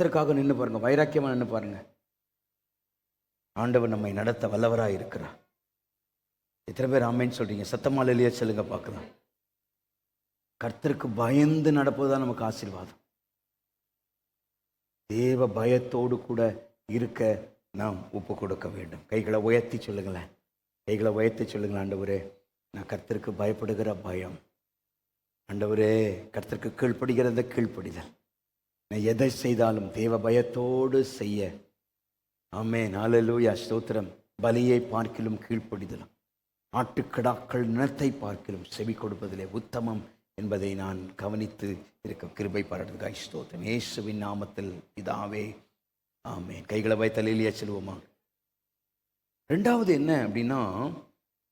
கத்தருக்காக நின்று பாருங்கள் வைராக்கியமாக நின்று பாருங்கள் ஆண்டவர் நம்மை நடத்த வல்லவராக இருக்கிறார். எத்தனை பேர் ஆமைன்னு சொல்கிறீங்க சத்தமால இல்லையா? சொல்லுங்க பார்க்கலாம். கர்த்தருக்கு பயந்து நடப்பது தான் நமக்கு ஆசீர்வாதம். தேவ பயத்தோடு கூட இருக்க நாம் ஒப்பு கொடுக்க வேண்டும். கைகளை உயர்த்தி சொல்லுங்களேன். கைகளை உயர்த்தி சொல்லுங்களேன் ஆண்டவரே. நான் கர்த்தருக்கு பயப்படுகிற பயம். ஆண்டவரே கர்த்தருக்கு கீழ்ப்படுகிறத கீழ்ப்படிதல். நான் எதை செய்தாலும் தேவ பயத்தோடு செய்ய. ஆமே நாலலூயா ஸ்தோத்திரம். பலியை பார்க்கிலும் கீழ்ப்படிதலும். ஆட்டுக்கடாக்கள் நிலத்தை பார்க்கிலும் செவி கொடுப்பதிலே உத்தமம் என்பதை நான் கவனித்து இருக்க கிருபை பாராட்டுக்காய் ஸ்தோத்திரம். இயேசுவின் நாமத்தில் இதாவே ஆமே கைகளை தலையிலேயே செல்வோமா ரெண்டாவது என்ன அப்படின்னா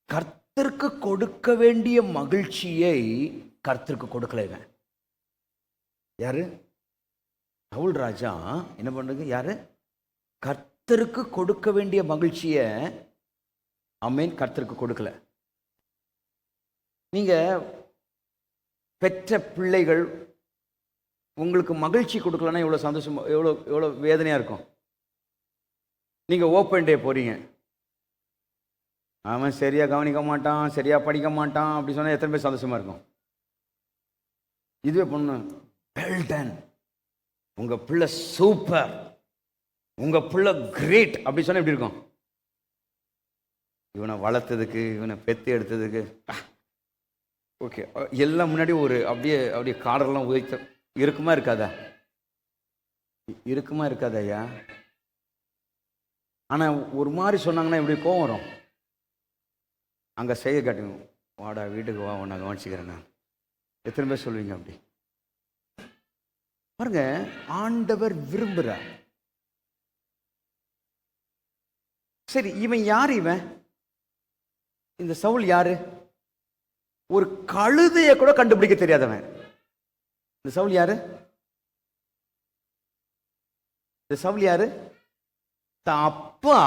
கர்த்தருக்கு கொடுக்க வேண்டிய மகிழ்ச்சியை கர்த்தருக்கு கொடுக்கலைவன் யாரு? சவுல் ராஜா என்ன பண்ணுறது யாரு? கர்த்தருக்கு கொடுக்க வேண்டிய மகிழ்ச்சியை அம்மேன் கர்த்தருக்கு கொடுக்கல. நீங்கள் பெற்ற பிள்ளைகள் உங்களுக்கு மகிழ்ச்சி கொடுக்கலன்னா எவ்வளோ சந்தோஷம் எவ்வளோ எவ்வளோ வேதனையாக இருக்கும்? நீங்கள் ஓப்பன் டே போகிறீங்க அவன் சரியாக கவனிக்க மாட்டான் சரியாக படிக்க மாட்டான் அப்படி சொன்னால் எத்தனை பேர் சந்தோஷமாக இருக்கும்? இதுவே பொண்ணு வெல் டன் உங்கள் பிள்ளை சூப்பர் உங்கள் பிள்ளை கிரேட் அப்படி சொன்னால் எப்படி இருக்கும்? இவனை வளர்த்ததுக்கு இவனை பெத்து எடுத்ததுக்கு ஓகே எல்லாம் முன்னாடி ஒரு அப்படியே அப்படியே காடெல்லாம் உதைத்த இருக்குமா இருக்காதா? இருக்குமா இருக்காதா ஐயா? ஆனால் ஒரு மாதிரி சொன்னாங்கன்னா இப்படி கோவம் வரும்? அங்கே செய்ய காட்டுங்க. வாடா வீட்டுக்கு வா நான் கவனிச்சுக்கிறேன் நான். எத்தனை பேர் சொல்லுவீங்க அப்படி? பாருங்க ஆண்டவர் விரும்புகிறார் சரி இவன் யார் இவன்? இந்த சவுல் யாரு? ஒரு கழுதையை கூட கண்டுபிடிக்க தெரியாதவன். இந்த சவுல் யாரு? இந்த சவுல் யாரு? தான் அப்பா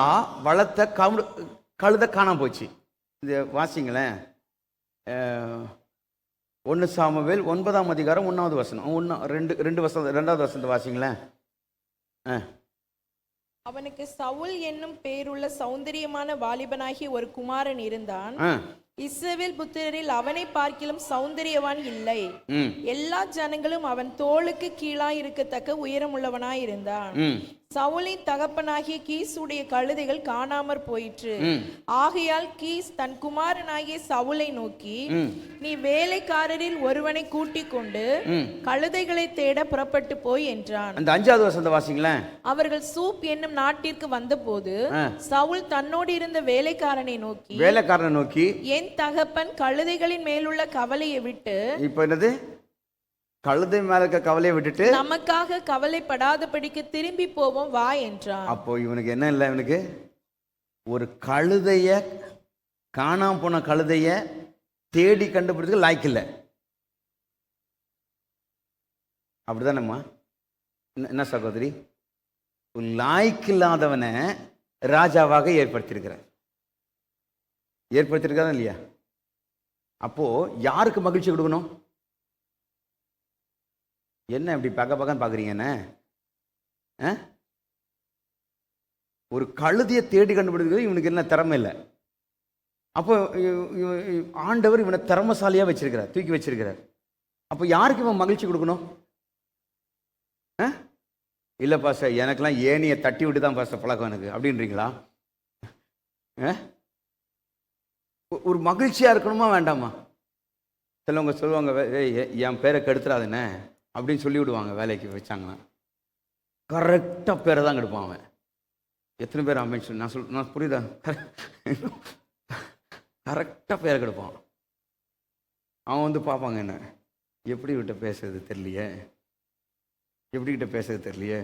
வளர்த்த கவு கழுதை காணாம போச்சு. இந்த வாசிங்களேன். ஒன்று சாமுவேல் ஒன்பதாம் அதிகாரம் ஒன்றாவது வசனம். ஒன்று ரெண்டு ரெண்டு வசனம் ரெண்டாவது வசனத்தை வாசிங்களேன். ஆ. அவனுக்கு சவுல் என்னும் பேருள்ள சௌந்தரியமான வாலிபனாகிய ஒரு குமாரன் இருந்தான். இஸ்ரவேல் புத்திரரில் அவனை பார்க்கிலும் சௌந்தரியவான் இல்லை. எல்லா ஜனங்களும் அவன் தோளுக்கு கீழாய் இருக்கத்தக்க உயரமுள்ளவனாய் இருந்தான் ம். சவுலின் தகப்பனாகிய கீசுடைய கழுதைகள் காணாமற் போயிற்று. ஆகையால் கீஸ் தன் குமாரனாகிய சவுலை நோக்கி நீ வேலைக்காரரில் ஒருவனை கூட்டிக் கொண்டு கழுதைகளை தேட புறப்பட்டு போய் என்றான். அந்த அஞ்சாவது வசனத்தை வாசிங்களேன். அவர்கள் சூப் என்னும் நாட்டிற்கு வந்தபோது. சவுல் தன்னோடு இருந்த வேலைக்காரனை நோக்கி வேலைக்காரனை நோக்கி என் தகப்பன் கழுதைகளின் மேலுள்ள கவலையை விட்டு இப்போ என்னது? கழுதை மேல இருக்க கவலையை விட்டுட்டு நமக்காக கவலைப்படாதபடிக்கு திரும்பி போவோம் வா என்றான். அப்போ இவனுக்கு என்ன இல்லை இவனுக்கு? ஒரு கழுதைய காணாம போன கழுதைய தேடி கண்டுபிடிச்சதுக்கு லாய்க்கு இல்லை. அப்படிதானம்மா? என்ன- என்ன சகோதரி? லாய்க்கு இல்லாதவனை ராஜாவாக ஏற்படுத்தியிருக்கிறார் ஏற்படுத்தியிருக்காரா இல்லையா? அப்போ யாருக்கு மகிழ்ச்சி கொடுக்கணும்? என்ன இப்படி பக்க பக்கம் பார்க்குறீங்கண்ணே ஆ? ஒரு கழுதியை தேடி கண்டுபிடிக்கிறது இவனுக்கு என்ன திறமை இல்லை. அப்போ ஆண்டவர் இவனை திறமசாலியாக வச்சிருக்கிறார் தூக்கி வச்சிருக்கிறார். அப்போ யாருக்கு இவன் மகிழ்ச்சி கொடுக்கணும்? ஆ? இல்லை பாஸ்டர் எனக்கெல்லாம் ஏனியை தட்டி விட்டு தான் பாஸ்டர் பழக்கம் எனக்கு. அப்படின்றீங்களா? ஆ? ஒரு மகிழ்ச்சியாக இருக்கணுமா வேண்டாமா? சிலவங்க சொல்லுவாங்க எ- என் பேரை கெடுத்துறாதுண்ணே அப்படின்னு சொல்லி விடுவாங்க வேலைக்கு வச்சாங்கன்னா. கரெக்டாக பேரை தான் கெடுப்பான் அவன். எத்தனை பேர் அமைச்சு சொல்லி நான் சொல் நான் புரியுதா? கரெக்டாக பேரை கெடுப்பான். அவன் வந்து பார்ப்பாங்க என்ன? எப்படி கிட்ட பேசுறது தெரியலையே? எப்படி கிட்ட பேசுறது தெரியலையே?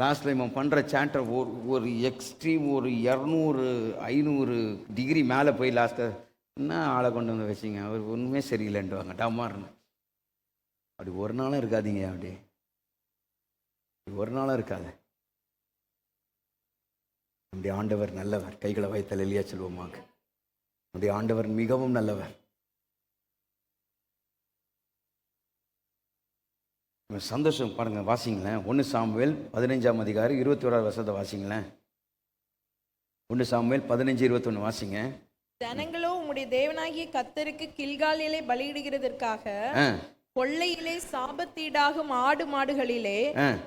லாஸ்ட்டில் இவன் பண்ணுற சேட்டர் ஒரு ஒரு எக்ஸ்ட்ரீம் ஒரு இரநூறு ஐநூறு டிகிரி மேலே போய் லாஸ்ட்டில் என்ன ஆளை கொண்டு வந்து வச்சிங்க? அவர் ஒன்றுமே சரியில்லைன்ட்டு வாங்க டமார்னு அப்படி ஒரு நாளும் இருக்காதீங்க அப்படி. ஒரு நாளும் இருக்காது. நம்முடைய ஆண்டவர் நல்லவர். கைகளை வைத்தல் எளியா செல்வோமாக நம்முடைய ஆண்டவர் மிகவும் நல்லவர். சந்தோஷம் பாருங்க வாசிங்களேன். ஒன்று சாமுவேல் பதினஞ்சாம் அதிகாரம் இருபத்தி ஓராவது வருஷத்தை வாசிங்களேன். ஒன்று சாமுவேல் பதினஞ்சு இருபத்தொன்று வாசிங்க. ஜனங்களோ உம்முடைய தேவனாகிய கத்தருக்கு கில்காலிலே பலியிடுகிறதற்காக கொள்ளையிலே சாபத்தீடாகும் ஆடு மாடுகளிலே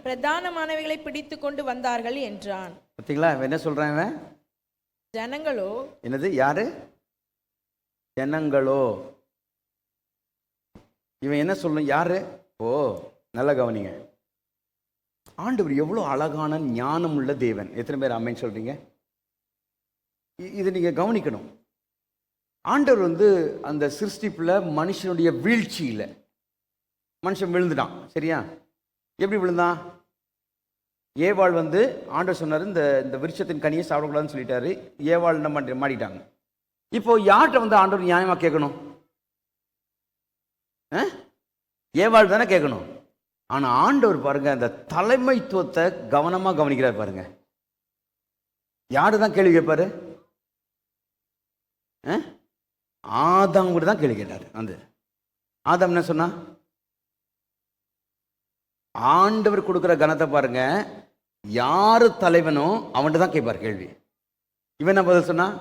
பிரதானமானவைகளை பிடித்து கொண்டு வந்தார்கள் என்றான். பார்த்தீங்களா என்ன சொல்கிறான் இவன்? ஜனங்களோ? என்னது? யாரு? ஜனங்களோ. இவன் என்ன சொல்லணும் யாரு? ஓ நல்ல கவனிங்க. ஆண்டவர் எவ்வளோ அழகான ஞானம் உள்ள தேவன். எத்தனை பேர் அம்மேன்னு சொல்றீங்க? இது நீங்க கவனிக்கணும். ஆண்டவர் வந்து அந்த சிருஷ்டிப்புல மனுஷனுடைய வீழ்ச்சியில மனுஷன் விழுந்துட்டான். சரியா? எப்படி விழுந்தான் ஏவாள் வந்து ஆண்டவர் சொன்னார் இந்த இந்த விருட்சத்தின் கனியை சாப்பிடக்கூடாதுன்னு சொல்லிட்டாரு. ஏவாள் என்ன பண்ணி மாட்டிட்டாங்க. இப்போ யார்கிட்ட வந்து ஆண்டவர் நியாயமாக கேட்கணும்? ஆ? ஏவாள் தானே கேட்கணும். ஆனால் ஆண்டவர் பாருங்க அந்த தலைமைத்துவத்தை கவனமாக கவனிக்கிறார் பாருங்க. யாரு தான் கேள்வி கேட்பாரு? ஆ? ஆதாம் கூட தான் கேள்வி கேட்டார் அந்த. ஆதாம் என்ன சொன்னா? ஆண்டவர் கொடுக்குற கனத்தை பாருங்க. யார் தலைவனோ அவன்கிட்ட தான் கேட்பார் கேள்வி. இவன் என்ன பதில் சொன்னா?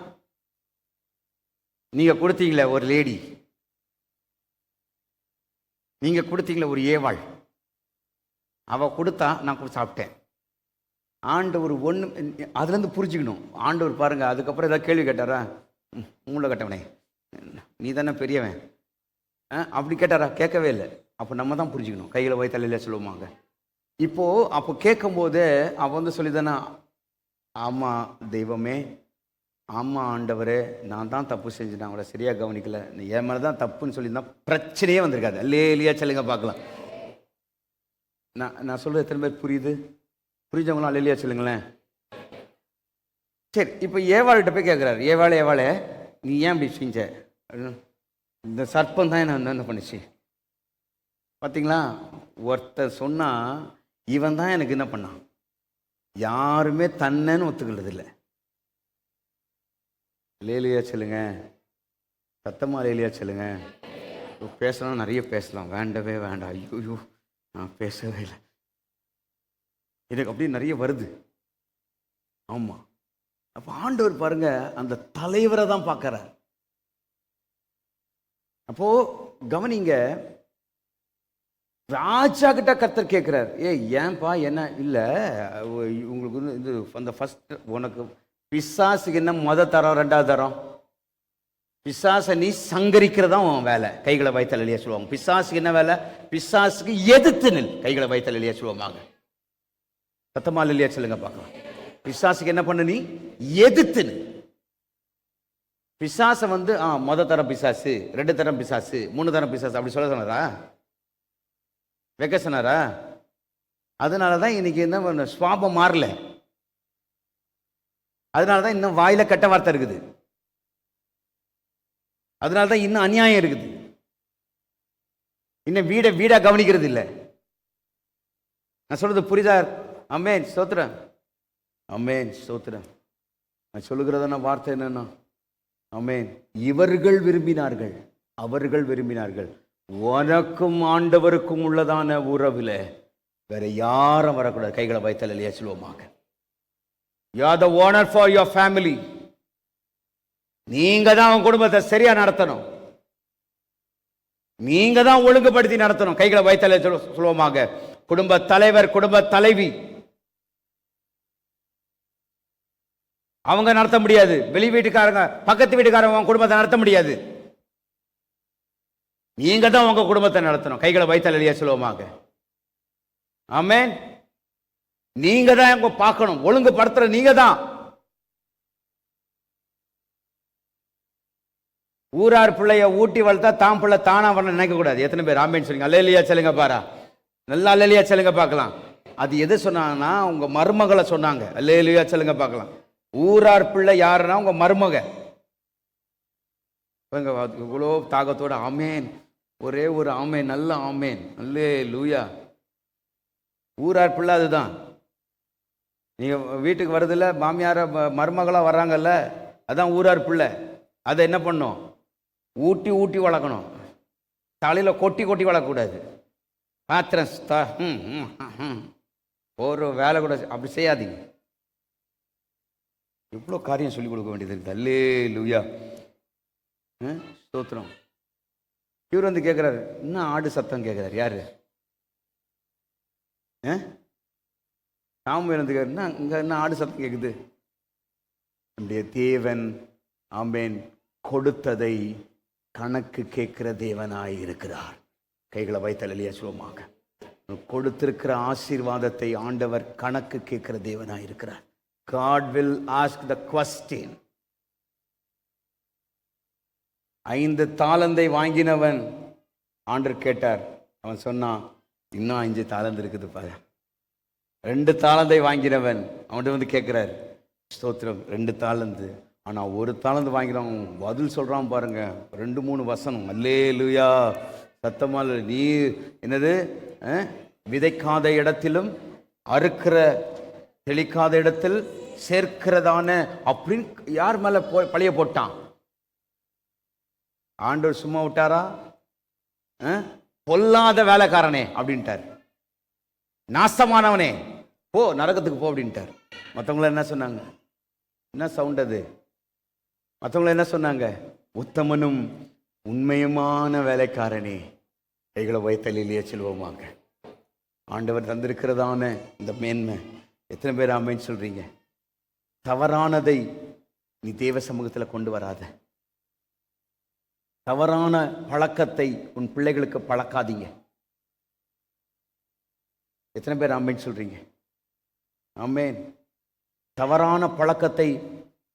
நீங்க கொடுத்தீங்களே ஒரு லேடி. நீங்க கொடுத்தீங்களே ஒரு ஏவாள். அவ கொடுத்தா நான் சாப்பிட்டேன். ஆண்டவர் ஒன்று அதுலேருந்து புரிஞ்சுக்கணும். ஆண்டவர் பாருங்க அதுக்கப்புறம் ஏதாவது கேள்வி கேட்டாரா? ம், மூளை கட்டவனே. நீ தானே பெரியவன். ஆ, அப்படி கேட்டாரா? கேட்கவே இல்லை. அப்போ நம்ம தான் புரிஞ்சுக்கணும். கையில் போய் தலையில் சொல்லுவாங்க. இப்போது அப்போ கேட்கும்போது அவ வந்து சொல்லிதானா? ஆமாம் தெய்வமே. ஆமாம் ஆண்டவரே நான் தான் தப்பு செஞ்சேன் அவளை சரியாக கவனிக்கல. நீ என் மேலே தான் தப்புன்னு சொல்லியிருந்தா பிரச்சனையே வந்திருக்காது. லேலியா சொல்லுங்க பார்க்கலாம். நான் நான் சொல்கிறது எத்தனை பேர் புரியுது? புரிஞ்சவங்களாம் லேலியா சொல்லுங்களேன். சரி இப்போ ஏவாள்கிட்ட போய் கேட்குறாரு ஏவாளே ஏவாளே நீ ஏன் இப்படி செஞ்ச? இந்த சர்ப்பம் தான் என்ன என்ன பண்ணுச்சு? பார்த்தீங்களா ஒருத்தர் சொன்னால் இவன் தான் எனக்கு என்ன பண்ணான்? யாருமே தன்னன்னு ஒத்துக்கிறது இல்லை. லேலியா சொல்லுங்க. சத்தமாக லேலியா சொல்லுங்க. பேசலாம் நிறைய பேசலாம். வேண்டவே வேண்டாம். ஐயோ நான் பேசவே இல்லை. எனக்கு அப்படியே நிறைய வருது. ஆமாம் அப்போ ஆண்டவர் பாருங்க அந்த தலைவரை தான் பார்க்குறார். அப்போது கவனிங்க ராஜா கிட்ட கர்த்தர் கேட்குறாரு ஏ ஏன்பா என்ன? இல்லை உங்களுக்கு வந்து இது அந்த ஃபஸ்ட் உனக்கு பிசாசுக்கு என்ன மொதல் தரம் ரெண்டாவது தரம்? பிசாசை நீ சங்கரிக்கிறதா உன் வேலை. கைகளை வைத்தல் இல்லையா சொல்லுவாங்க. பிசாசுக்கு என்ன வேலை? பிசாசுக்கு எதிர்த்து நில். கைகளை வைத்தல் இல்லையா சொல்லுவாங்க. சத்தமா இல்லையா? சொல்லுங்க பார்க்கலாம். பிசாசுக்கு என்ன பண்ண நீ? எதிர்த்து நில். பிசாசை வந்து ஆ மொத தரம் பிசாசு ரெண்டு தரம் பிசாசு மூணு தரம் பிசாசு அப்படி சொல்ல சொன்னாரா? வெக்கசனாரா அதனால தான் இன்னைக்கு என்ன பண்ண சுவாபம் மாறல. அதனால தான் இன்னும் வாயில கெட்ட வார்த்தை இருக்குது. அதனால தான் இன்னும் அநியாயம் இருக்குது. இன்னும் வீடை வீடாக கவனிக்கிறது இல்லை. நான் சொல்றது புரியுதா? அம்மேன் சோத்திரம் அம்மேன் சோத்திரம் நான் சொல்லுகிறதான வார்த்தை என்னன்னா அம்மேன் இவர்கள் விரும்பினார்கள். அவர்கள் விரும்பினார்கள். உனக்கும் ஆண்டவருக்கும் உள்ளதான உறவில் வேற யாரும் வரக்கூடாது. கைகளை வைத்தல் இல்லையா சொல்லுவோமாக. You are the owner for your family நீங்க தான் உன் குடும்பத்தை சரியா நடத்தணும். நீங்க தான் ஒழுங்குபடுத்தி நடத்தணும். கைகளை வைத்தல சொல்லுவோமாக. குடும்ப தலைவர் குடும்ப தலைவி. அவங்க நடத்த முடியாது. வெளி வீட்டுக்காரங்க பக்கத்து வீட்டுக்காரங்க குடும்பத்தை நடத்த முடியாது. நீங்க தான் உங்க குடும்பத்தை நடத்தணும். கைகளை வைத்தல் இல்லையா சொல்லுவோமாக? ஆமேன். நீங்க தான் உங்க பார்க்கணும். ஒழுங்குபடுத்துற நீங்க தான் ஊரார் பிள்ளைய ஊட்டி வளர்த்தா தான் பிள்ளை தானா வரணும் நினைக்க கூடாது. எத்தனை பேர்? ஆமேன்னு சொல்லுங்க அல்லையா சொல்லுங்க பாரா. நல்லா அல்லையா சொல்லுங்க பார்க்கலாம். அது எது சொன்னாங்கன்னா உங்க மருமகளை சொன்னாங்க. அல்லையா சொல்லுங்க பார்க்கலாம். ஊரார் பிள்ளை யாருன்னா உங்க மருமக. இவ்வளோ தாகத்தோட அமேன் ஒரே ஒரு ஆமேன் நல்ல ஆமேன். நல்லே லூயா ஊரார் பிள்ளை அதுதான். நீங்கள் வீட்டுக்கு வரதில்ல மாமியார ம- வர்றாங்கல்ல அதான் ஊரார் பிள்ளை. அதை என்ன பண்ணும் ஊட்டி ஊட்டி வளர்க்கணும். தலையில் கொட்டி கொட்டி வளர்க்கக்கூடாது. பாத்திரம் ஸ்த- ம், ம், ம். ஒரு வேலை கூட அப்படி செய்யாதீங்க. எவ்வளோ காரியம் சொல்லிக் கொடுக்க வேண்டியது இருக்குது. அல்லே லூயா ஸ்தோத்திரம். இவர் வந்து கேட்குறாரு என்ன ஆடு சத்தம் கேட்குறாரு யாரு? ஆ? சாமுவேல் வந்து கேட்குறாரு, என்ன இங்கே என்ன ஆடு சத்தம் கேட்குது நம்முடைய தேவன் ஆம்பேன் கொடுத்ததை கணக்கு கேட்கிற தேவனாய் இருக்கிறார். கைகளை வைத்தலையா சொல்லுவாங்க. சுலமாக கொடுத்திருக்கிற ஆசீர்வாதத்தை ஆண்டவர் கணக்கு கேட்கிற தேவனாய் இருக்கிறார். God will ask the question ஐந்து தாளந்தை வாங்கினவன். ஆண்டர் கேட்டார். அவன் சொன்னான் இன்னும் அஞ்சு தாளந்து இருக்குது பாரு. ரெண்டு தாளந்தை வாங்கினவன். அவன்கிட்ட வந்து கேட்குறாரு ஸ்தோத்திரம் ரெண்டு தாளந்து ஆனால் ஒரு தாளந்து வாங்கினவன் பதில் சொல்கிறான் பாருங்க. ரெண்டு மூணு வசனம். அல்லே லூயா சத்தமால் நீ என்னது? விதைக்காத இடத்திலும் அறுக்கிற தெளிக்காத இடத்தில் சேர்க்கிறதான அப்படின்னு யார் மேலே போ பழைய போட்டான்? ஆண்டவர் சும்மா விட்டாரா? பொல்லாத வேலைக்காரனே அப்படின்ட்டார். நாசமானவனே போ நரகத்துக்கு போ அப்படின்ட்டார். மற்றவங்கள என்ன சொன்னாங்க? என்ன சவுண்ட் அது? மற்றவங்கள என்ன சொன்னாங்க? உத்தமனும் உண்மையுமான வேலைக்காரனே கைகளை வைத்தலிலேயே செல்வோமாங்க ஆண்டவர் தந்திருக்கிறதான இந்த மேன்மை. எத்தனை பேர் ஆமைன்னு சொல்கிறீங்க தவறானதை நீ தேவ சமூகத்தில் கொண்டு வராத. தவறான பழக்கத்தை உன் பிள்ளைகளுக்கு பழக்காதீங்க. எத்தனை பேர் ஆமேன் சொல்றீங்க? ஆமேன். தவறான பழக்கத்தை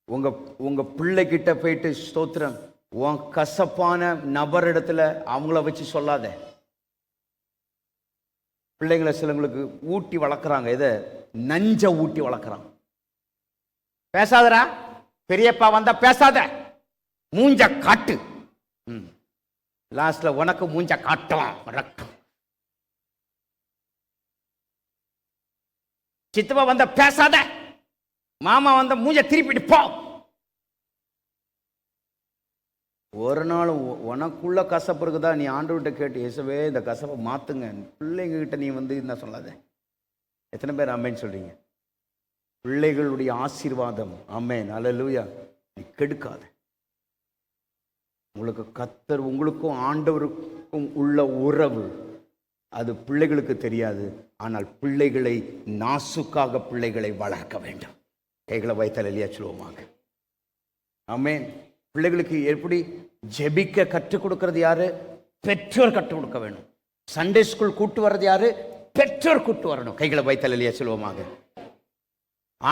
உங்க உங்க பிள்ளைகிட்ட போயிட்டு ஸ்தோத்திரம். உன் கசப்பான நபரிடத்துல அவங்கள வச்சு சொல்லாத. பிள்ளைங்களை சிலவங்களுக்கு ஊட்டி வளர்க்குறாங்க. இதை நஞ்ச ஊட்டி வளர்க்குறான் பேசாதடா. பெரியப்பா வந்தா பேசாத. மூஞ்ச காட்டு. ம். லாஸ்ட்ல உனக்கு மூஞ்ச காட்டும் ரத்தம் சித்தப்பா வந்த பேசாத. மாமா வந்த மூஞ்ச திருப்பிட்டு போ. ஒரு நாள் உனக்குள்ள கசப்பு இருக்குதா? நீ ஆண்டவர்கிட்ட கேட்டு இயேசுவே இந்த கசப்பை மாத்துங்க. பிள்ளைங்க கிட்ட நீ வந்து என்ன சொல்லாத? எத்தனை பேர் அம்மேன்னு சொல்றீங்க? பிள்ளைகளுடைய ஆசீர்வாதம். அம்மேன் அல்லேலூயா நீ கெடுக்காத. உங்களுக்கு கத்தர் உங்களுக்கும் ஆண்டவருக்கும் உள்ள உறவு. அது பிள்ளைகளுக்கு தெரியாது. ஆனால் பிள்ளைகளை நாசுக்காக பிள்ளைகளை வளர்க்க வேண்டும். கைகளை வைத்தல் இல்லையா சொல்லுவோமாக ஆமே பிள்ளைகளுக்கு எப்படி ஜெபிக்க கற்றுக் கொடுக்கறது யாரு? பெற்றோர் கற்றுக் கொடுக்க வேணும் சண்டே ஸ்கூல் கூட்டு வர்றது யாரு? பெற்றோர் கூட்டு வரணும். கைகளை வைத்தல் இல்லையா சொல்லுவோமாக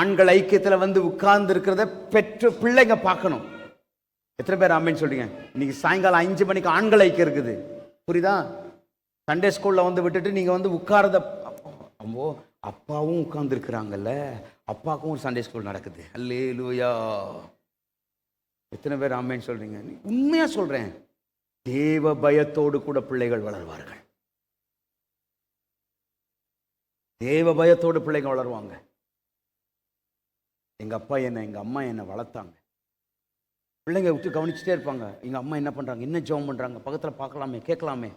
ஆண்கள் ஐக்கியத்தில் வந்து உட்கார்ந்து இருக்கிறத பெற்று பிள்ளைங்க பார்க்கணும். எத்தனை பேர் ஆமேன்னு சொல்றீங்க? இன்றைக்கி சாயங்காலம் அஞ்சு மணிக்கு ஆண்கள் ஐக்கியம் இருக்குது. புரியுதா? சண்டே ஸ்கூலில் வந்து விட்டுட்டு நீங்கள் வந்து உட்காரத அம்போ அப்பாவும் உட்காந்துருக்குறாங்கல்ல அப்பாவுக்கும் ஒரு சண்டே ஸ்கூல் நடக்குது. அல்லே லூயா எத்தனை பேர் ஆமேன்னு சொல்றீங்க? நீ சொல்கிறேன் சொல்றேன். தேவ பயத்தோடு கூட பிள்ளைகள் வளர்வார்கள். தேவ பயத்தோடு பிள்ளைங்க வளருவாங்க. எங்கள் அப்பா என்ன எங்கள் அம்மா என்னை வளர்த்தாங்க? பிள்ளைங்க விட்டு கவனிச்சுட்டே இருப்பாங்க. எங்கள் அம்மா என்ன பண்ணுறாங்க என்ன ஜெபம் பண்ணுறாங்க பக்கத்தில் பார்க்கலாமே கேட்கலாமே.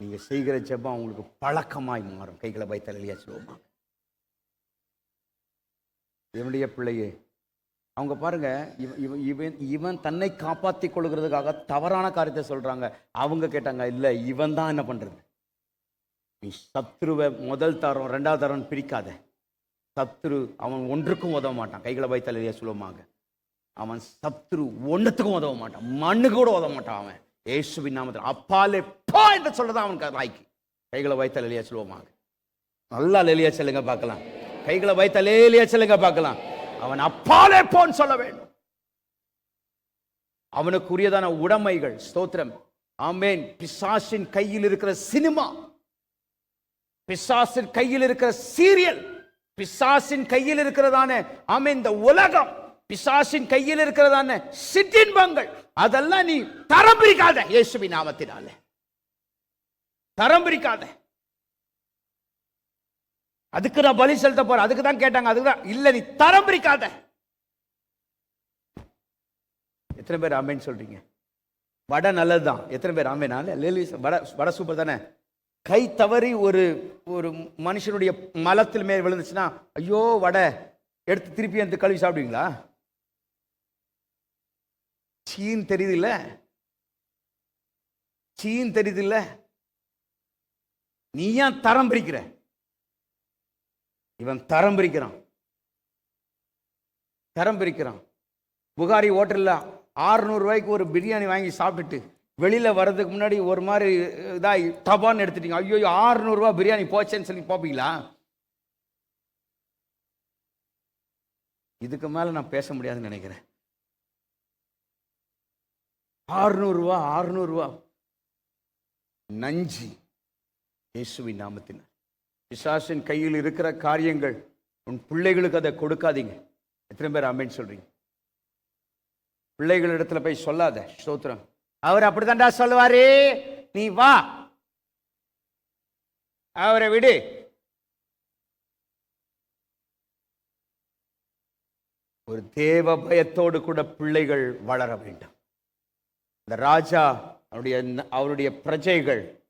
நீங்கள் செய்கிற ஜெபம் அவங்களுக்கு பழக்கமாய் மாறும். கைகளை வைத்தல் சொல்லுவோமா என்னுடைய பிள்ளையே அவங்க பாருங்க இவன் இவன் இவன் இவன் தன்னை காப்பாற்றி கொள்கிறதுக்காக தவறான காரியத்தை சொல்கிறாங்க அவங்க கேட்டாங்க இல்லை இவன் தான் என்ன பண்ணுறது நீ சத்ருவை முதல் தரம் ரெண்டாவது தரம் பிரிக்காத. சத்ரு அவன் ஒன்றுக்கும் உதவ மாட்டான். கைகளை வைத்தலையா சொல்லுவாங்க அவன் சத்ரு ஒன்றத்துக்கும் உதவ மாட்டான். மண்ணுக்கு கூட உதவ மாட்டான் அவன். ஏசுவின் நாமத்தில் அப்பாலே போ என்று சொல்லதான் அவனுக்கு ராய்க்கு கைகளை வைத்தால் இல்லையா சொல்லுவோமாக நல்லா லெலியா செல்லுங்க பார்க்கலாம். கைகளை வைத்த லேலியா செல்லுங்க பார்க்கலாம். அவன் அப்பாலே போன்னு சொல்ல வேண்டும். அவனுக்குரியதான உடைமைகள் ஸ்தோத்திரம். ஆமேன். பிசாசின் கையில் இருக்கிற சினிமா. பிசாசின் கையில் இருக்கிற சீரியல். பிசாசின் கையில் இருக்கிறதான ஆமென் இந்த உலகம். பிசாசின் கையில் இருக்கிறதான சிற்றின்பங்கள் அதெல்லாம் நீ தரம் பிரிக்காத இயேசுவி நாமத்தினால. தரம் பிரிக்காத. அதுக்கு நான் பலி செலுத்த போறேன். அதுக்கு தான் கேட்டாங்க. அதுக்கு தான் இல்ல நீ தரம் பிரிக்காத. எத்தனை பேர் ஆமேன்னு சொல்றீங்க? வடை நல்லதுதான். எத்தனை பேர் ஆமேனா லேலிஸ் வடை வடை சூப்பர் தானே? கை தவறி ஒரு ஒரு மனுஷனுடைய மலத்தில் மேல் விழுந்துச்சுன்னா ஐயோ வடை எடுத்து திருப்பி எடுத்து கழுவி சாப்பிடுவீங்களா? சீன் தெரியுது இல்லை சீன் தெரியுது இல்லை நீ ஏன் தரம் பிரிக்கிற? இவன் தரம் பிரிக்கிறான். தரம் பிரிக்கிறான். புகாரி ஹோட்டலில் ஆறுநூறு ரூபாய்க்கு ஒரு பிரியாணி வாங்கி சாப்பிட்டுட்டு வெளியில் வர்றதுக்கு முன்னாடி ஒரு மாதிரி இதாக டபான்னு எடுத்துட்டீங்க. ஐயோ ஆறுநூறுவா பிரியாணி போச்சேன்னு சொல்லி பார்ப்பீங்களா இதுக்கு மேலே நான் பேச முடியாதுன்னு நினைக்கிறேன். ஆறுநூறுவா ஆறுநூறுவா நஞ்சு இயேசுவின் நாமத்தினர் பிசாசின் கையில் இருக்கிற காரியங்கள் உன் பிள்ளைகளுக்கு அதை கொடுக்காதீங்க. எத்தனை பேர் அமேன்னு சொல்றீங்க? பிள்ளைகள் இடத்துல போய் சொல்லாத ஸ்தோத்திரம். அவர் அப்படித்தான்டா சொல்லுவாரு? நீ வா. அவரை விடு. ஒரு தேவ பயத்தோடு கூட பிள்ளைகள் வளர வேண்டும். இந்த ராஜா அவருடைய அவருடைய பிரஜைகள்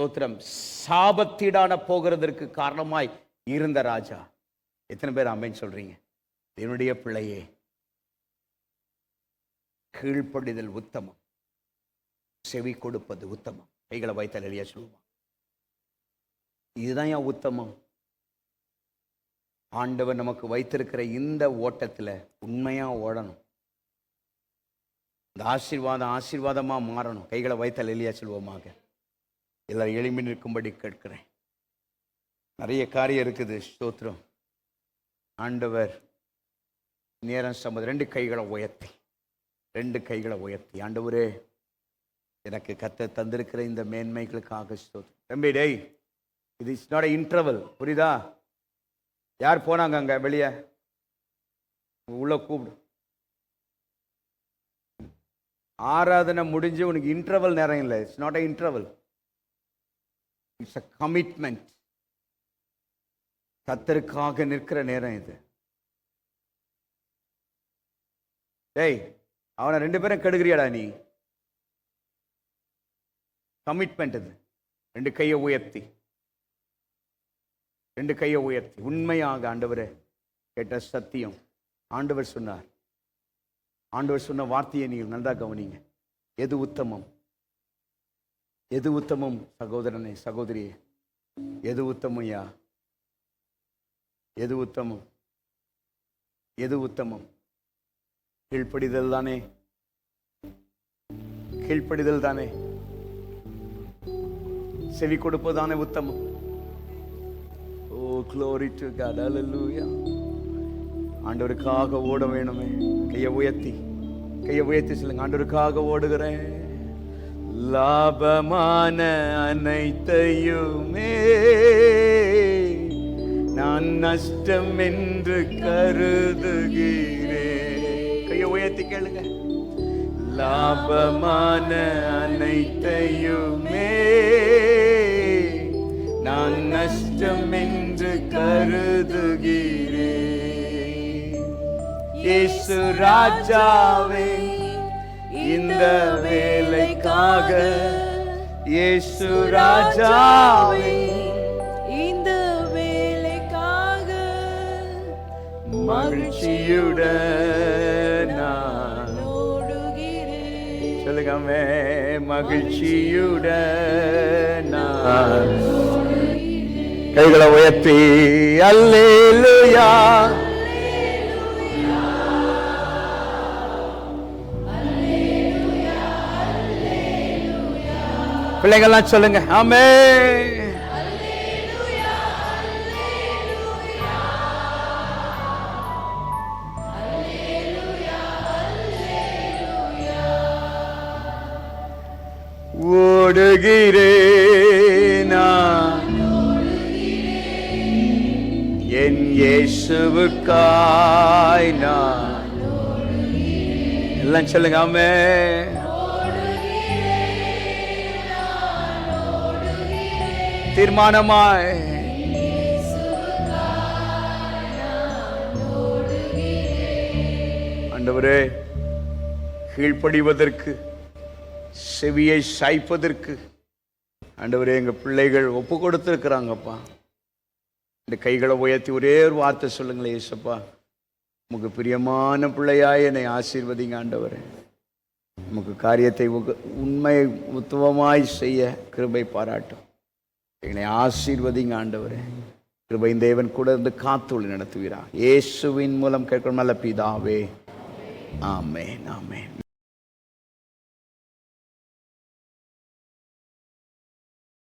தோத்திரம் சாபத்தீடான போகிறதற்கு காரணமாய் இருந்த ராஜா. எத்தனை பேர் அம்மேன்னு சொல்றீங்க? என்னுடைய பிள்ளையே. கீழ்ப்படிதல் உத்தமம். செவி கொடுப்பது உத்தமம். கைகளை வைத்தல் எளியா சொல்லுவான். இதுதான் என் உத்தமம்? ஆண்டவர் நமக்கு வைத்திருக்கிற இந்த ஓட்டத்தில் உண்மையாக ஓடணும். இந்த ஆசீர்வாதம் ஆசீர்வாதமாக மாறணும். கைகளை வைத்தல் எளியா சொல்வோமாக எல்லாரும் எளிமை நிற்கும்படி கேட்கிறேன். நிறைய காரியம் இருக்குது ஸ்தோத்திரம். ஆண்டவர் நேரம் சம்மது ரெண்டு கைகளை உயர்த்தி. ரெண்டு கைகளை உயர்த்தி. ஆண்டவரே எனக்கு கத்த தந்திருக்கிற இந்த மேன்மைகளுக்காக ஸ்தோத்திரம். தம்பி டேய் இது இஸ் நாட் இன்டர்வல் புரியுதா? யார் போனாங்க அங்கே வெளியே? உள்ளே கூப்பிடு. ஆராதனை முடிஞ்சு உனக்கு இன்டர்வல் நேரம் இல்லை. It's not a interval it's a commitment கத்தருக்காக நிற்கிற நேரம் இது. டேய் அவனை ரெண்டு பேரும் கெடுக்கிறியாடா நீ? கமிட்மெண்ட் இது. ரெண்டு கையை உயர்த்தி. ரெண்டு கையை உயர்த்தி. உண்மையாக ஆண்டவரே கேட்ட சத்தியம். ஆண்டவர் சொன்னார் ஆண்டவர் சொன்ன வார்த்தையை நீங்கள் நல்லா கவனிங்க. எது உத்தமம்? எது உத்தமம் சகோதரனே சகோதரியே? எது உத்தமையா எது உத்தமம்? எது உத்தமம்? கீழ்ப்படிதல் தானே? கீழ்ப்படிதல் தானே? செவி கொடுப்பதானே உத்தமம்? ஓ க்ளோரி டு காட் ஹalleluya ஆண்டவருக்காக ஓட வேணுமே. கையை உயர்த்தி கையை உயர்த்தி சொல்லுங்க ஆண்டவருக்காக ஓடுகிறேன். லாபமான அனைத்தையுமே நான் நஷ்டம் என்று கருதுகிறேன். கையை உயர்த்தி கேளுங்க. லாபமான அனைத்தையுமே நான் நஷ்டம் என்று கருதுகிறேன். இயேசு ராஜாவே இந்த வேலைக்காக இயேசு ராஜாவே இந்த வேலைக்காக மகிழ்ச்சியுடன் நான் ஓடுகிறேன். சொல்லுங்கமே மகிழ்ச்சியுடன் நான் கைகளை உயர்த்தி அல்லேலுயா. பிள்ளைகள்லாம் சொல்லுங்க. ஆமே. ஓடுகிறேனா என் இயேசுவுக்காய் நான். எல்லாம் சொல்லுங்க ஆமே. தீர்மானமாய். ஆண்டவரே கீழ்ப்படிவதற்கு செவியை சாய்ப்பதற்கு ஆண்டவரே எங்கள் பிள்ளைகள் ஒப்பு கொடுத்துருக்குறாங்கப்பா. இந்த கைகளை உயர்த்தி ஒரே ஒரு வார்த்தை சொல்லுங்களேன் ஏசப்பா. உமக்கு பிரியமான பிள்ளையாய் என்னை ஆசீர்வதிங்க ஆண்டவரே. நமக்கு காரியத்தை உக- உண்மை உத்துவமாய் செய்ய கிருபை பாராட்டும். எங்களை ஆசீர்வதிங்க ஆண்டவரே. கிருபையின் தேவன் கூட இருந்து காத்தொழி நடத்துகிறார் இயேசுவின் மூலம் கேட்கணும் நல்ல பிதாவே. ஆமே ஆமே